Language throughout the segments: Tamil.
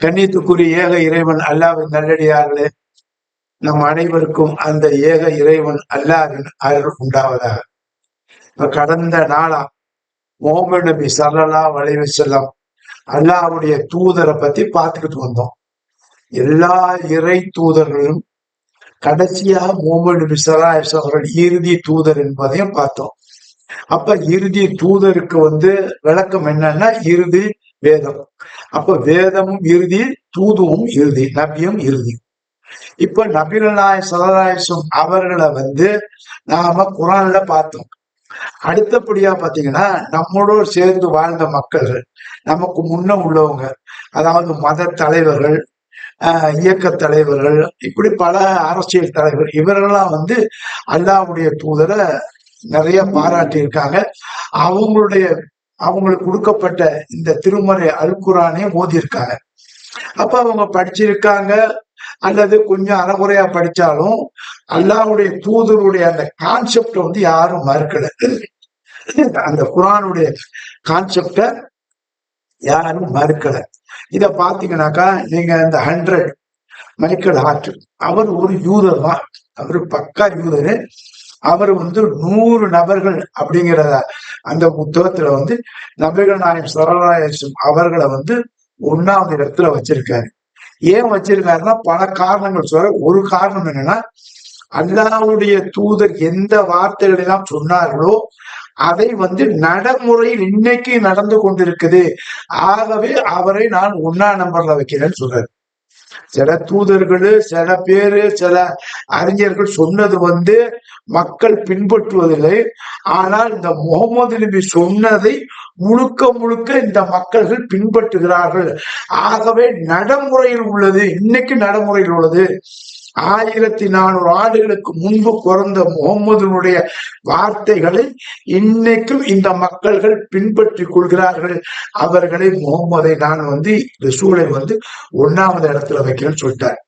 கண்ணியத்துக்குரிய ஏக இறைவன் அல்லாவின் நல்லடியார்களே நம் அனைவருக்கும் அந்த ஏக இறைவன் அல்லாவின் அருள் உண்டாவதாக. இப்ப கடந்த நாளா முகமது நபி சல்லல்லா வளைவு செல்லம் அல்லாவுடைய தூதரை பத்தி பார்த்துக்கிட்டு வந்தோம். எல்லா இறை தூதர்களும் கடைசியாக மோமன் நபி சல்லா அவர்கள் இறுதி தூதர் என்பதையும் பார்த்தோம். அப்ப இறுதி தூதருக்கு வந்து விளக்கம் என்னன்னா இறுதி வேதம். அப்ப வேதமும் இறுதி தூதுவும் இறுதி நபியும் இறுதி. இப்ப நபிரலாய் சதராயசம் அவர்களை வந்து நாம குரான்ல பார்த்தோம். அடுத்தபடியா பாத்தீங்கன்னா நம்மளோடு சேர்ந்து வாழ்ந்த மக்கள்கள் நமக்கு முன்ன உள்ளவங்க அதாவது மத தலைவர்கள் ஆஹ் இயக்க தலைவர்கள் இப்படி பல அரசியல் தலைவர் இவரெல்லாம் வந்து அல்லாவுடைய தூதரை நிறைய பாராட்டி இருக்காங்க அவங்களுடைய அவங்களுக்கு கொடுக்கப்பட்ட இந்த திருமறை அல்குரானே ஓதியிருக்காங்க. இருக்காங்க அப்ப அவங்க படிச்சிருக்காங்க அல்லது கொஞ்சம் அறகுறையா படிச்சாலும் அல்லாவுடைய தூதருடைய அந்த கான்செப்ட வந்து யாரும் மறுக்கல. அந்த குரானுடைய கான்செப்ட யாரும் மறுக்கல. இத பாத்தீங்கன்னாக்கா நீங்க இந்த ஹண்ட்ரட் மைக்கேல் ஹார்ட் அவர் ஒரு யூதர் தான். அவர் பக்கா யூதரு. அவர் வந்து நூறு நபர்கள் அப்படிங்கிறத அந்த புத்தகத்துல வந்து நபிகள் நாயம் சரராயசும் அவர்களை வந்து ஒன்னாவது இடத்துல வச்சிருக்காரு. ஏன் வச்சிருக்காருன்னா பல காரணங்கள் சொல்ற ஒரு காரணம் என்னன்னா அல்லாவுடைய தூதர் எந்த வார்த்தைகளை எல்லாம் சொன்னார்களோ அதை வந்து நடைமுறையில் இன்னைக்கு நடந்து கொண்டிருக்குது. ஆகவே அவரை நான் ஒன்னா நம்பர்ல வைக்கிறேன்னு சொல்றாரு. சில தூதர்கள் சில பேரு சில அறிஞர்கள் சொன்னது வந்து மக்கள் பின்பற்றுவதில்லை. ஆனால் இந்த முகமது நபி சொன்னதை முழுக்க முழுக்க இந்த மக்கள்கள் பின்பற்றுகிறார்கள். ஆகவே நடைமுறையில் உள்ளது இன்னைக்கு நடைமுறையில் உள்ளது. ஆயிரத்தி நானூறு ஆண்டுகளுக்கு முன்பு பிறந்த முகமதுனுடைய வார்த்தைகளை இன்னைக்கும் இந்த மக்கள்கள் பின்பற்றி கொள்கிறார்கள். அவர்களை முகம்மதை நான் வந்து ரசூலை வந்து ஒன்னாவது இடத்துல வைக்கிறேன்னு சொல்லிட்டார்.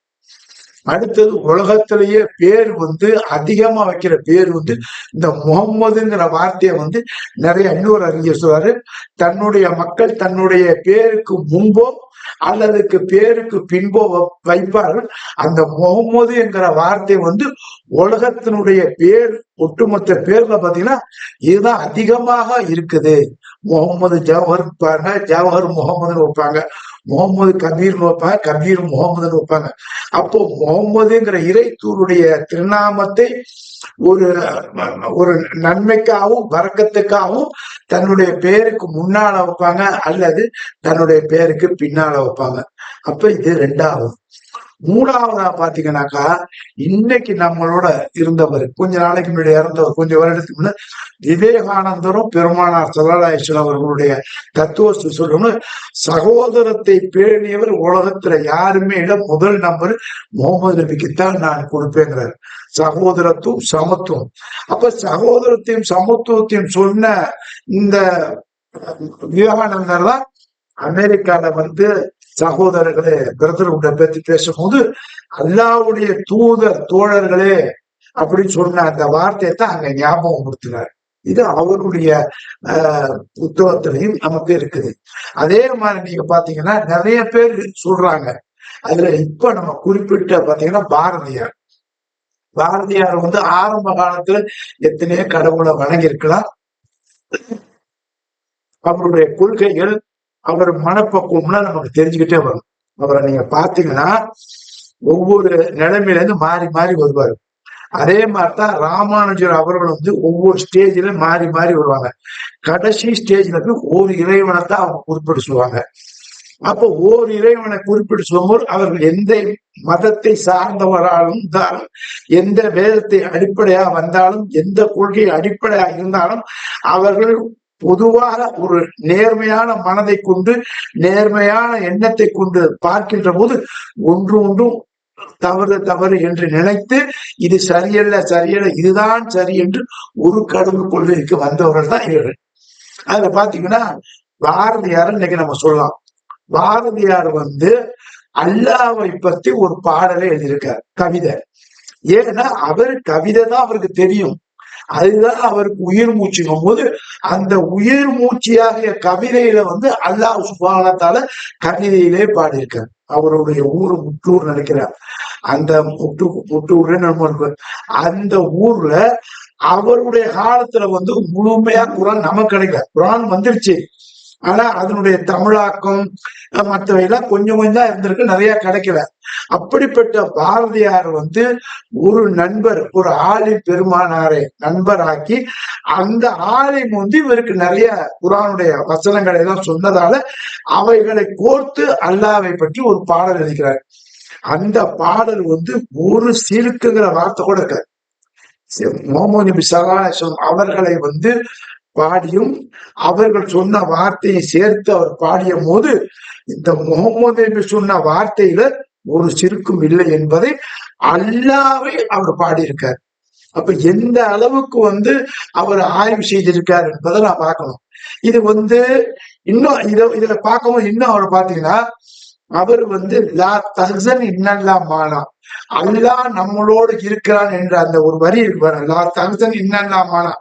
அடுத்தது உலகத்திலேயே பேர் வந்து அதிகமா வைக்கிற பேர் வந்து இந்த முகம்மதுங்கிற வார்த்தையை வந்து நிறைய இன்னொரு அறிஞர் சொல்றாரு. தன்னுடைய மக்கள் தன்னுடைய பேருக்கு முன்போ அல்லதுக்கு பேருக்கு பின்போ வைப்பார்கள். அந்த முகம்மது என்கிற வார்த்தை வந்து உலகத்தினுடைய பேர் ஒட்டுமொத்த பேர்ல பாத்தீங்கன்னா இதுதான் அதிகமாக இருக்குது. முகமது ஜவஹர் வைப்பாங்க ஜவஹர் முகமதுன்னு வைப்பாங்க. முகமது கபீர்னு வைப்பாங்க கபீர் முகமதுன்னு வைப்பாங்க அப்போ முகமதுங்கிற இறைத்தூருடைய திருநாமத்தை ஒரு ஒரு நன்மைக்காகவும் வரக்கத்துக்காகவும் தன்னுடைய பேருக்கு முன்னால வைப்பாங்க அல்லது தன்னுடைய பேருக்கு பின்னால வைப்பாங்க. அப்ப இது ரெண்டாவது. மூணாவதா பாத்தீங்கன்னாக்கா இன்னைக்கு நம்மளோட இருந்தவர் கொஞ்ச நாளைக்கு முன்னாடி இறந்தவர் கொஞ்சம் வருடத்துக்கு முன்னாடி விவேகானந்தரும் பெருமானார் சல்லாஹேஸ்வரர் அவர்களுடைய தத்துவ சொல்லணும்னு சகோதரத்தை பேணியவர் உலகத்துல யாருமே இல்லை. முதல் நம்பர் முகமது நபிக்குத்தான் நான் கொடுப்பேங்கிறார். சகோதரத்துவம் சமத்துவம். அப்ப சகோதரத்தையும் சமத்துவத்தையும் சொன்ன இந்த விவேகானந்தர் தான் அமெரிக்கால வந்து சகோதரர்களே பிரதர்கிட்ட பத்தி பேசும்போது அல்லாவுடைய தூதர் தோழர்களே அப்படின்னு சொன்ன அந்த வார்த்தையை தான் அங்க ஞாபகம் கொடுத்துறாரு இது அவருடைய புத்தகத்திலையும் நமக்கு இருக்குது. அதே மாதிரி நீங்க பாத்தீங்கன்னா நிறைய பேர் சொல்றாங்க. அதுல இப்ப நம்ம குறிப்பிட்ட பாத்தீங்கன்னா பாரதியார். பாரதியார் வந்து ஆரம்ப காலத்துல எத்தனையோ கடவுளை வணங்கியிருக்கலாம். அவருடைய கொள்கைகள் அவர் மனப்பக்குவம்லாம் நமக்கு தெரிஞ்சுக்கிட்டே வரும். அவரை நீங்க பாத்தீங்கன்னா ஒவ்வொரு நிலைமையில இருந்து மாறி மாறி வருவார். அதே மாதிரிதான் ராமானுஜர் அவர்கள் வந்து ஒவ்வொரு ஸ்டேஜ்ல மாறி மாறி வருவாங்க. கடைசி ஸ்டேஜ்ல போய் ஒரு இறைவனை தான் அவங்க குறிப்பிட்டு சொல்லுவாங்க அப்போ ஓர் இறைவனை குறிப்பிட்டு சொல்லும்போது அவர்கள் எந்த மதத்தை சார்ந்தவராலும் இருந்தாலும் எந்த வேதத்தை அடிப்படையா வந்தாலும் எந்த கொள்கை அடிப்படையா இருந்தாலும் அவர்கள் பொதுவாக ஒரு நேர்மையான மனதை கொண்டு நேர்மையான எண்ணத்தை கொண்டு பார்க்கின்ற போது ஒன்று ஒன்றும் தவறு தவறு என்று நினைத்து இது சரியல்ல சரியல்ல இதுதான் சரி என்று ஒரு கடவுள் கொள்கைக்கு வந்தவர்கள் தான் இவர்கள். அதுல பாத்தீங்கன்னா பாரதியார் இன்னைக்கு நம்ம சொல்லலாம். பாரதியார் வந்து அல்லாவை பத்தி ஒரு பாடலை எழுதியிருக்கார் கவிதை. ஏன்னா அவர் கவிதை தான் அவருக்கு தெரியும். அதுதான் அவருக்கு உயிர் மூச்சுங்கும் போது அந்த உயிர் மூச்சியாகிய கவிதையில வந்து அல்லாஹ் சுபானத்தால கவிதையிலே பாடியிருக்கார். அவருடைய ஊரு முட்டூர் நினைக்கிறார். அந்த முட்டு முட்டூர்ல நம்ம அந்த ஊர்ல அவருடைய காலத்துல வந்து முழுமையா குரான் நமக்கு கிடைக்கல. குரான் வந்துருச்சு. ஆனா அதனுடைய தமிழாக்கம் அஹ், மற்றவை எல்லாம் கொஞ்சம் கொஞ்சம் தான் இருந்திருக்கு நிறைய கிடைக்கல. அப்படிப்பட்ட பாரதியார் வந்து ஒரு நண்பர் ஒரு ஆளி பெருமானாரை நண்பராக்கி அந்த ஆலிம் வந்து இவருக்கு நிறைய குரானுடைய வசனங்களை எல்லாம் சொன்னதால அவைகளை கோர்த்து அல்லாவை பற்றி ஒரு பாடல் எழுதுகிறார். அந்த பாடல் வந்து ஒரு சிறுக்குங்கிற வார்த்தை கூட இருக்காது முகமது நபி சலாஹம் அவர்களை வந்து பாடியும் அவர்கள் சொன்ன வார்த்தையை சேர்த்து அவர் பாடிய போது இந்த முகமது என்று சொன்ன வார்த்தையில ஒரு சிறுக்கும் இல்லை என்பதை அல்லாவே அவர் பாடியிருக்கார். அப்ப எந்த அளவுக்கு வந்து அவர் ஆய்வு செய்திருக்கார் என்பதை நான் பார்க்கணும். இது வந்து இன்னும் இத இதுல பார்க்கும்போது இன்னும் அவர் பாத்தீங்கன்னா அவர் வந்து லா தஹன் இன்னல்லா மானா. அல்லாஹ் நம்மளோடு இருக்கிறான் என்ற அந்த ஒரு வரி இருக்கு லா தஹன் இன்னல்லா மானா.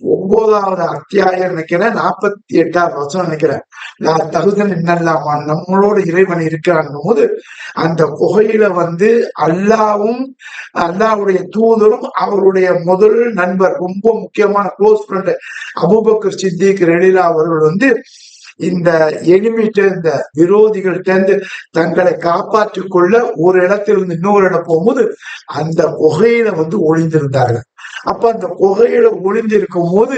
ஒன்பதாவது அத்தியாயம் நினைக்கிறேன் நாற்பத்தி எட்டாவது வசனம் நினைக்கிறேன். நான் தகுதன் என்னல்லாமா நம்மளோட இறைவன் இருக்கிறான் போது அந்த குகையில வந்து அல்லாவும் அல்லாவுடைய தூதரும் அவருடைய முதல் நண்பர் ரொம்ப முக்கியமான க்ளோஸ் ஃப்ரெண்ட் அபுபக்கர் சித்திக் ரெலிலா அவர்கள் வந்து இந்த எனிமிட்ட இந்த விரோதிகள்கிட்ட தங்களை காப்பாற்றிக் கொள்ள ஒரு இடத்திலிருந்து இன்னொரு இடம் போகும்போது அந்த குகையில வந்து ஒளிந்திருந்தார்கள். அப்ப அந்த குகையில ஒளிந்திருக்கும் போது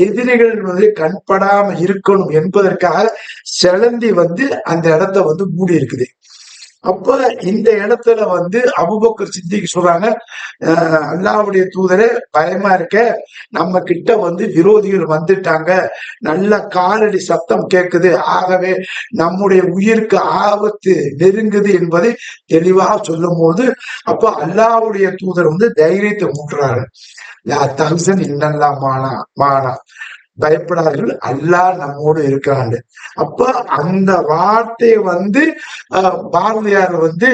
எதிரிகள் வந்து கண்படாம இருக்கணும் என்பதற்காக செலந்தி வந்து அந்த இடத்த வந்து மூடி இருக்குது அப்ப இந்த இடத்துல வந்து அபுபக்கர் சித்திக்கு சொல்றாங்க அஹ் அல்லாவுடைய தூதரே பயமா இருக்க. நம்ம கிட்ட வந்து விரோதிகள் வந்துட்டாங்க. நல்ல காலடி சத்தம் கேட்குது ஆகவே நம்முடைய உயிருக்கு ஆபத்து நெருங்குது என்பதை தெளிவாக சொல்லும் போது அப்ப அல்லாவுடைய தூதர் வந்து தைரியத்தை மூட்டுறாரு. லா தஹ்சன் மானா மானா. பயப்படாதீர்கள். அல்லாஹ் நம்மோடு இருக்கிறாங்க அப்ப அந்த வார்த்தையை வந்து பாரதியார் வந்து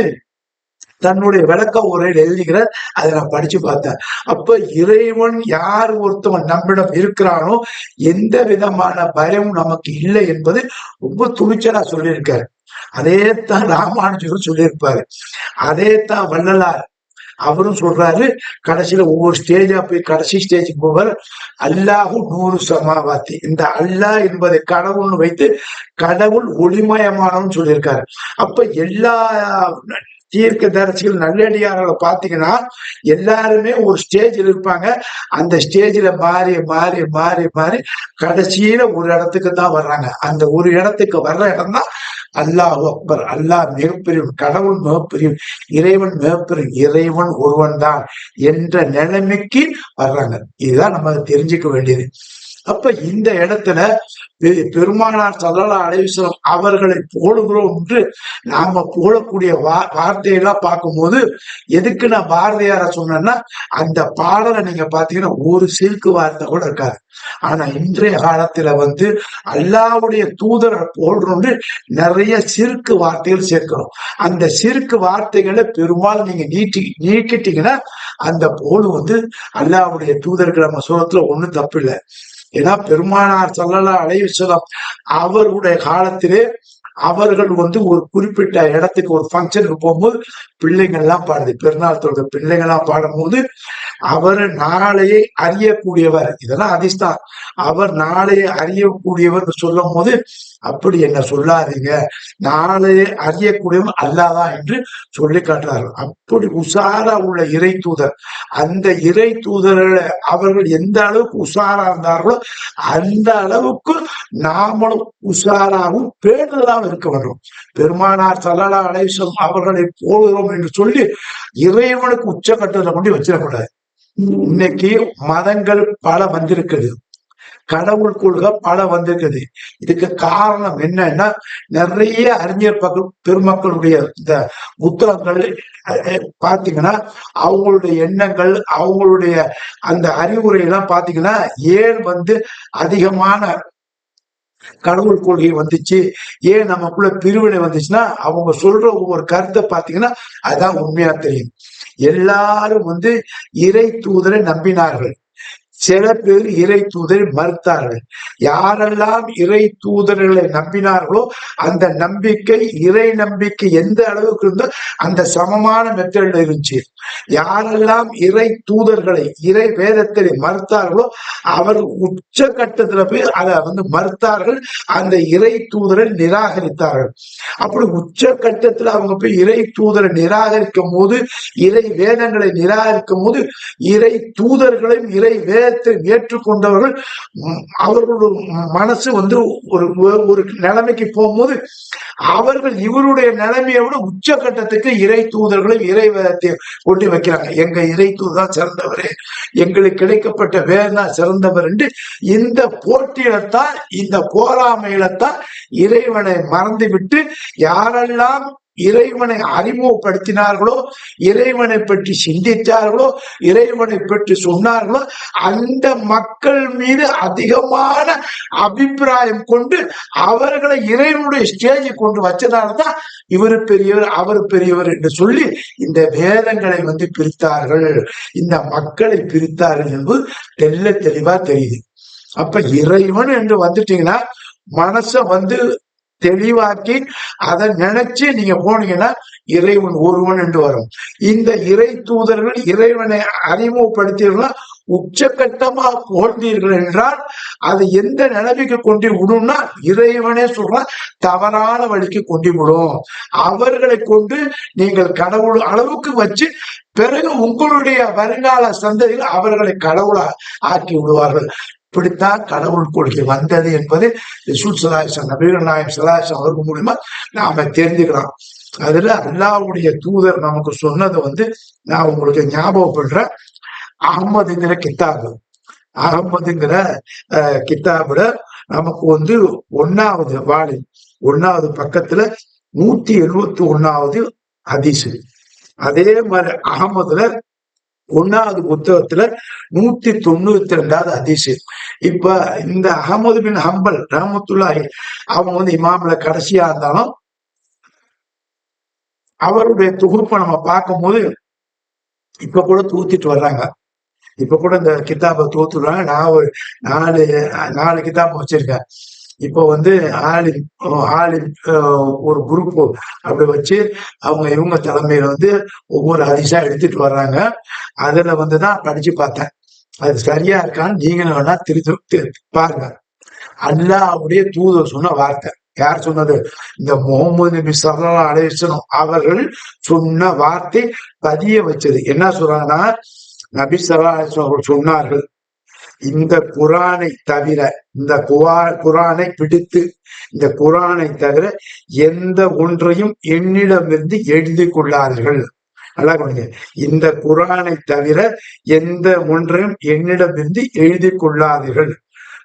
தன்னுடைய விளக்க உரையில் எழுதுகிறார் அதை நான் படிச்சு பார்த்தேன். அப்ப இறைவன் யார் ஒருத்தவன் நம்மிடம் இருக்கிறானோ எந்த விதமான பயமும் நமக்கு இல்லை என்பது ரொம்ப துணிச்சலா சொல்லியிருக்காரு. அதே தான் ராமானுஜரும் சொல்லியிருப்பாரு. அதே தான் வள்ளலார். அவரும் சொல்றாரு கடைசியில ஒவ்வொரு ஸ்டேஜா போய் கடைசி ஸ்டேஜுக்கு போவார். அல்லாஹும் நூறு சமாவாத்தி. இந்த அல்லாஹ் என்பதை கடவுள்னு வைத்து கடவுள் ஒளிமயமானவன் சொல்லியிருக்காரு. அப்ப எல்லா தீர்க்க தரிசிகள் நல்லடியார்களை பார்த்தீங்கன்னா எல்லாருமே ஒரு ஸ்டேஜில் இருப்பாங்க. அந்த ஸ்டேஜில் மாறி மாறி மாறி மாறி கடைசியில ஒரு இடத்துக்கு தான் வர்றாங்க. அந்த ஒரு இடத்துக்கு வர்ற இடம் தான் அல்லாஹ் அக்பர். அல்லாஹ் மிகப்பெரிய கடவுள் மிகப்பெரியும் இறைவன் மிகப்பெரும் இறைவன் ஒருவன் தான் என்ற நிலைமைக்கு வர்றாங்க. இதுதான் நம்ம தெரிஞ்சுக்க வேண்டியது. அப்ப இந்த இடத்துல பெ- பெருமானார் சல்லல்லா அலைவசம் அவர்களை போடுகிறோம் என்று நாம போடக்கூடிய வா வார்த்தையெல்லாம் பார்க்கும்போது எதுக்கு நான் பாரதியார சொன்னேன்னா அந்த பாடலை நீங்க பாத்தீங்கன்னா ஒரு சில்கு வார்த்தை கூட இருக்காது. ஆனா இன்றைய காலத்துல வந்து அல்லாவுடைய தூதரை போடுறோம்னு நிறைய சிறுக்கு வார்த்தைகள் சேர்க்கிறோம். அந்த சிறுக்கு வார்த்தைகளை பெரும்பாலும் நீங்க நீட்டி நீக்கிட்டீங்கன்னா அந்த போடு வந்து அல்லாவுடைய தூதர்கள் நம்ம சூழத்துல ஒண்ணும் தப்பு இல்லை ஏன்னா பெருமானார் சல்லல்லா அலைவசலம் அவருடைய காலத்திலே அவர்கள் வந்து ஒரு குறிப்பிட்ட இடத்துக்கு ஒரு ஃபங்க்ஷனுக்கு போகும்போது பிள்ளைங்கள்லாம் பாடுது. பெருநாள் தொழுக பிள்ளைங்கள்லாம் பாடும்போது அவர் நாளையை அறியக்கூடியவர் இதெல்லாம் அதிர்ஷ்டம். அவர் நாளையை அறியக்கூடியவர் சொல்லும் போது அப்படி என்ன சொல்லாதீங்க. நாளையை அறியக்கூடியவன் அல்லாதான் என்று சொல்லி காட்டுறார்கள் அப்படி உஷாரா உள்ள இறை தூதர். அந்த இறை தூதர்களை அவர்கள் எந்த அளவுக்கு உஷாரா இருந்தார்களோ அந்த அளவுக்கு நாமளும் உஷாராகவும் தான் இருக்க வேண்டும். பெருமானார் சல்லல்லா அலைசம் அவர்களை போடுகிறோம் என்று சொல்லி இறைவனுக்கு உச்சக்கட்டத்தை கொண்டு வச்சிடக்கூடாது. இன்னைக்கு மதங்கள் பல வந்திருக்குது. கடவுள் கொள்கை பல வந்திருக்குது. இதுக்கு காரணம் என்னன்னா நிறைய அறிஞர் பக்கம் பெருமக்களுடைய இந்த புத்தகங்கள் பாத்தீங்கன்னா அவங்களுடைய எண்ணங்கள் அவங்களுடைய அந்த அறிவுரை எல்லாம் பாத்தீங்கன்னா ஏன் வந்து அதிகமான கடவுள் கொள்கை வந்துச்சு. ஏன் நமக்குள்ள பிரிவினை வந்துச்சுன்னா அவங்க சொல்ற ஒவ்வொரு கருத்தை பாத்தீங்கன்னா அதான் உண்மையா தெரியும். எல்லாரும் வந்து இறை தூதரை நம்பினார்கள். சில பேர் இறை தூதரை மறுத்தார்கள். யாரெல்லாம் இறை தூதர்களை நம்பினார்களோ அந்த நம்பிக்கை இறை நம்பிக்கை எந்த அளவுக்கு இருந்தோ அந்த சமமான மெத்தட்ல இருந்துச்சு. யாரெல்லாம் இறை தூதர்களை இறை வேதத்தை மறுத்தார்களோ அவர் உச்ச கட்டத்துல போய் அதை வந்து மறுத்தார்கள். அந்த இறை தூதரை நிராகரித்தார்கள். அப்படி உச்ச கட்டத்துல அவங்க போய் இறை தூதரை நிராகரிக்கும் போது இறை வேதங்களை நிராகரிக்கும் போது இறை தூதர்களையும் இறை வேத வேதத்தை ஏற்றுக்கொண்டவர்கள் அவர்களோட மனசு வந்து ஒரு ஒரு நிலைமைக்கு போகும்போது அவர்கள் இவருடைய நிலைமையை விட உச்சகட்டத்துக்கு இறை தூதர்களை இறை வேதத்தை கொண்டு வைக்கிறாங்க. எங்க இறை தூதர் சிறந்தவர் எங்களுக்கு கிடைக்கப்பட்ட வேதம் சிறந்தவர் என்று இந்த போட்டியிலத்தான் இந்த போராமையிலத்தான் இறைவனை மறந்துவிட்டு யாரெல்லாம் இறைவனை அறிமுகப்படுத்தினார்களோ இறைவனை பற்றி சிந்தித்தார்களோ இறைவனை பற்றி சொன்னார்களோ அந்த மக்கள் மீது அதிகமான அபிப்பிராயம் கொண்டு அவர்களை இறைவனுடைய ஸ்டேஜை கொண்டு வச்சதால்தான் இவர் பெரியவர் அவர் பெரியவர் என்று சொல்லி இந்த வேதங்களை வந்து பிரித்தார்கள். இந்த மக்களை பிரித்தார்கள் என்பது தெல்ல தெளிவா தெரியுது. அப்ப இறைவன் என்று வந்துட்டீங்கன்னா மனச வந்து தெளிவாக்கி அதை நினைச்சு நீங்க போனீங்கன்னா இறைவன் ஒருவன் என்று வரும். இந்த இறை தூதர்கள் இறைவனை அறிமுகப்படுத்தீர்களா உச்சகட்டமா போன்றீர்கள் என்றால் அது எந்த நிலைமைக்கு கொண்டு விடும்னா இறைவனே சொல்றான் தவறான வழிக்கு கொண்டு விடும். அவர்களை கொண்டு நீங்கள் கடவுள் அளவுக்கு வச்சு பிறகு உங்களுடைய வருங்கால சந்ததியில் அவர்களை கடவுளா ஆக்கி விடுவார்கள். இப்படித்தான் கடவுள் கொள்கை வந்தது என்பது ரிசூல் சலாஹம் நபீர் நாயம் சலாஹம் அவர்கள் மூலியமா நாம தெரிஞ்சுக்கலாம் அதுல அல்லாவுடைய தூதர் நமக்கு சொன்னதை வந்து நான் உங்களுக்கு ஞாபகப்படுறேன். அகமதுங்கிற கித்தாபு. அகமதுங்கிற கித்தாபுல நமக்கு வந்து ஒன்னாவது வாழி ஒன்னாவது பக்கத்துல நூத்தி எழுபத்தி ஒன்னாவது அதிசு அதே மாதிரி அகமதுல ஒன்னாவது புத்தகத்துல நூத்தி தொண்ணூத்தி ரெண்டாவது அதிசயம். இப்ப இந்த அகமது பின் ஹம்பல் ரஹமத்துல்லாஹி அவங்க வந்து இமாமில கடைசியா இருந்தாலும் அவருடைய தொகுப்பை நம்ம பார்க்கும் போது இப்ப கூட தூத்திட்டு வர்றாங்க. இப்ப கூட இந்த கித்தாபை தூத்துடுறாங்க. நான் ஒரு நாலு நாலு கித்தாபை வச்சிருக்கேன். இப்போ வந்து ஆளி ஆளி ஒரு குரூப் அப்படி வச்சு அவங்க இவங்க தலைமையில வந்து ஒவ்வொரு அதிசா எடுத்துட்டு வர்றாங்க. அதுல வந்துதான் படிச்சு பார்த்தேன். அது சரியா இருக்கான்னு நீங்களும் வேணா திருத்து பாருங்க. அல்லாவுடைய தூதர் சொன்ன வார்த்தை. யார் சொன்னது? இந்த முகமது நபி சல்லா அலேசனம் அவர்கள் சொன்ன வார்த்தை பதிய வச்சது. என்ன சொல்றாங்கன்னா நபி சல்லா அவர்கள் சொன்னார்கள். இந்த குரானை தவிர இந்த குவா குரானை பிடித்து இந்த குரானை தவிர எந்த ஒன்றையும் என்னிடமிருந்து எழுதி கொள்ளார்கள் நல்லா கொடுங்க இந்த குரானை தவிர எந்த ஒன்றையும் என்னிடமிருந்து எழுதி கொள்ளாதீர்கள்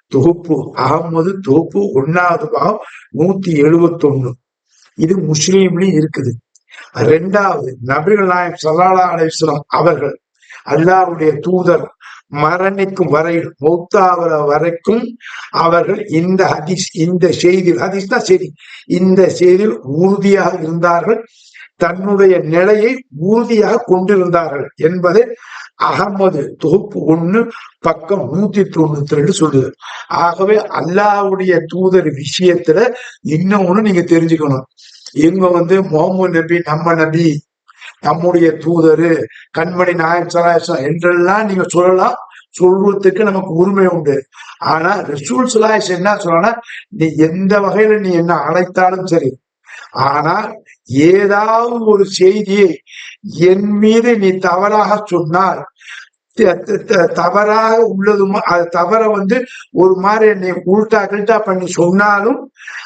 தொகுப்பு அகமது தொகுப்பு ஒன்னாவது பாகம் நூத்தி எழுபத்தி ஒண்ணு இது முஸ்லீம்லயும் இருக்குது. ரெண்டாவது நபிகள் நாயம் சல்லாலா அலிஸ்லாம் அவர்கள் அல்லாவுடைய தூதர் மரணிக்கும் வரையில் மௌத்தாவர வரைக்கும் அவர்கள் இந்த ஹதீஸ் இந்த செய்தியில் ஹதீஸ் தான் சரி இந்த செய்தியில் உறுதியாக இருந்தார்கள். தன்னுடைய நிலையை உறுதியாக கொண்டிருந்தார்கள் என்பதை அகமது தொகுப்பு ஒண்ணு பக்கம் நூத்தி தொண்ணூத்தி ரெண்டு சொல்லுது. ஆகவே அல்லாவுடைய தூதர் விஷயத்துல இன்னொன்னு நீங்க தெரிஞ்சுக்கணும். இவங்க வந்து முகமது நபி நம்ம நபி நம்முடைய தூதரு கண்மணி நாயன் சலாசம் என்றெல்லாம் நீங்க சொல்லலாம். சொல்றதுக்கு நமக்கு உரிமை உண்டு. ஆனா ரசூல் சுலாயஸ் என்ன சொல்லனா நீ எந்த வகையில நீ என்ன அழைத்தாலும் சரி ஆனா ஏதாவது ஒரு செய்தியை என் மீது நீ தவறாக சொன்னால் தவறாக உள்ளதும் அது தவற வந்து ஒரு மாதிரி என்னை உள்டா கில்ட்டா பண்ணி சொன்னாலும்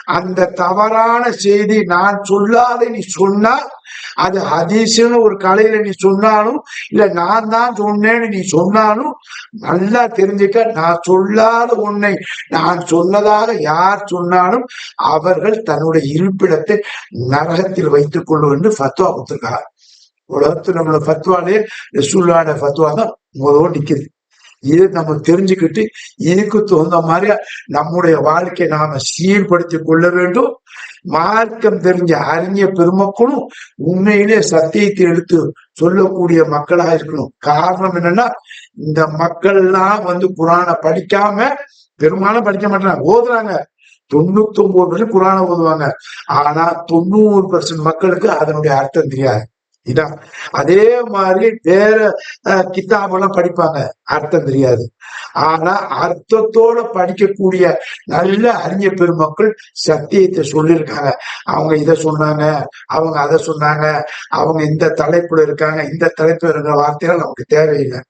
அந்த தவறான செய்தி நான் சொல்லாத நீ சொன்னா அது ஹதீஸ்னு ஒரு கலையில நீ சொன்னாலும் இல்ல நான் தான் சொன்னேன்னு நீ சொன்னாலும் நல்லா தெரிஞ்சுக்க நான் சொல்லாத உன்னை நான் சொன்னதாக யார் சொன்னாலும் அவர்கள் தன்னுடைய இருப்பிடத்தை நரகத்தில் வைத்துக் கொள்ளும் என்று ஃபத்வா கொடுத்திருக்காங்க உலகத்துல நம்மளோட ஃபத்வாலே ரசூல்லாட ஃபத்வா தான் முதல்ல நிக்குது. இதை நம்ம தெரிஞ்சுக்கிட்டு இதுக்கு தகுந்த மாதிரி நம்முடைய வாழ்க்கையை நாம சீர்படுத்தி கொள்ள வேண்டும். மார்க்கம் தெரிஞ்ச அறிஞ பெருமக்களும் உண்மையிலே சத்தியத்தை எடுத்து சொல்லக்கூடிய மக்களா இருக்கணும். காரணம் என்னன்னா இந்த மக்கள் எல்லாம் வந்து குரான படிக்காம பெரும்பாலும் படிக்க மாட்டாங்க. ஓதுறாங்க. தொண்ணூத்தி ஒன்பது குரான ஓதுவாங்க. ஆனா தொண்ணூறு பர்சன்ட் மக்களுக்கு அதனுடைய அர்த்தம் தெரியாது. இதான் அதே மாதிரி வேற கித்தாபெல்லாம் படிப்பாங்க. அர்த்தம் தெரியாது. ஆனா அர்த்தத்தோட படிக்கக்கூடிய நல்ல அறிஞ பெருமக்கள் சத்தியத்தை சொல்லியிருக்காங்க அவங்க இதை சொன்னாங்க அவங்க அதை சொன்னாங்க அவங்க இந்த தலைப்புல இருக்காங்க இந்த தலைப்புல இருக்கிற வார்த்தைகள் நமக்கு தேவையில்லை.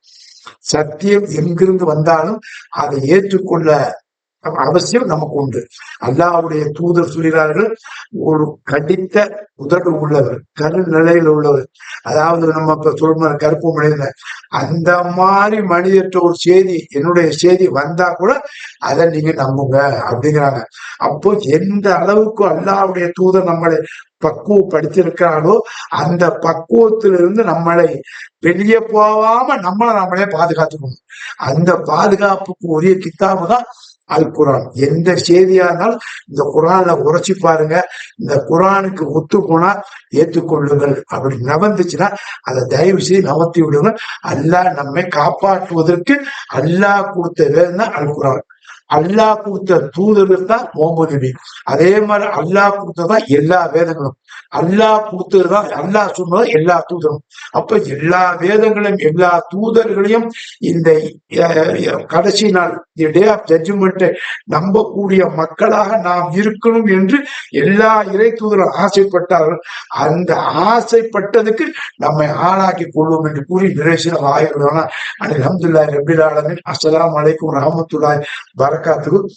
சத்தியம் எங்கிருந்து வந்தாலும் அதை ஏற்றுக்கொள்ள அவசியம் நமக்கு உண்டு. அல்லாவுடைய தூதர் சொல்கிறார்கள் ஒரு கடித்த உதடு உள்ளவர் கரு நிலையில் உள்ளவர் அதாவது நம்ம இப்ப சொல்ற கருப்பு மனித அந்த மாதிரி மனிதற்ற ஒரு செய்தி என்னுடைய செய்தி வந்தா கூட அதை நீங்க நம்புங்க அப்படிங்கிறாங்க. அப்போ எந்த அளவுக்கு அல்லாவுடைய தூதர் நம்மளை பக்குவப்படுத்தியிருக்கிறாரோ அந்த பக்குவத்திலிருந்து நம்மளை வெளியே போகாம நம்மளை நம்மளே பாதுகாத்துக்கணும். அந்த பாதுகாப்புக்கு உரிய கித்தாபு தான் அல் குரான். எந்த செய்தியா இருந்தாலும் இந்த குரான உரைச்சி பாருங்க. இந்த குரானுக்கு ஒத்து போனா ஏற்றுக்கொள்ளுங்கள் அப்படி நவந்துச்சுன்னா அதை தயவு செய்து நவர்த்தி விடுங்க அல்லாஹ் நம்மை காப்பாற்றுவதற்கு அல்லாஹ் கொடுத்த வேதம் தான் அல் குரான். அல்லாஹ் கொடுத்த தூதர்கள் தான் முகமது நபி அதே மாதிரி அல்லாஹ் கொடுத்ததான் எல்லா வேதங்களும். அல்லாஹ் கொடுத்ததுதான் அல்லாஹ் சொன்னது எல்லா தூதரும் அப்ப எல்லா வேதங்களையும் எல்லா தூதர்களையும் இந்த கடைசி நாள் டே ஆஃப் ஜட்ஜ்மெண்ட் நம்பக்கூடிய மக்களாக நாம் இருக்கணும் என்று எல்லா இறை தூதரும் ஆசைப்பட்டார்கள். அந்த ஆசைப்பட்டதுக்கு நம்மை ஆளாக்கி கொள்வோம் என்று கூறி நிறைவேற வாய்ப்பு அலமதுல்லா ரபில் அஸ்லாம் வலைக்கும் ரஹமத்துல்லாய் Maracatu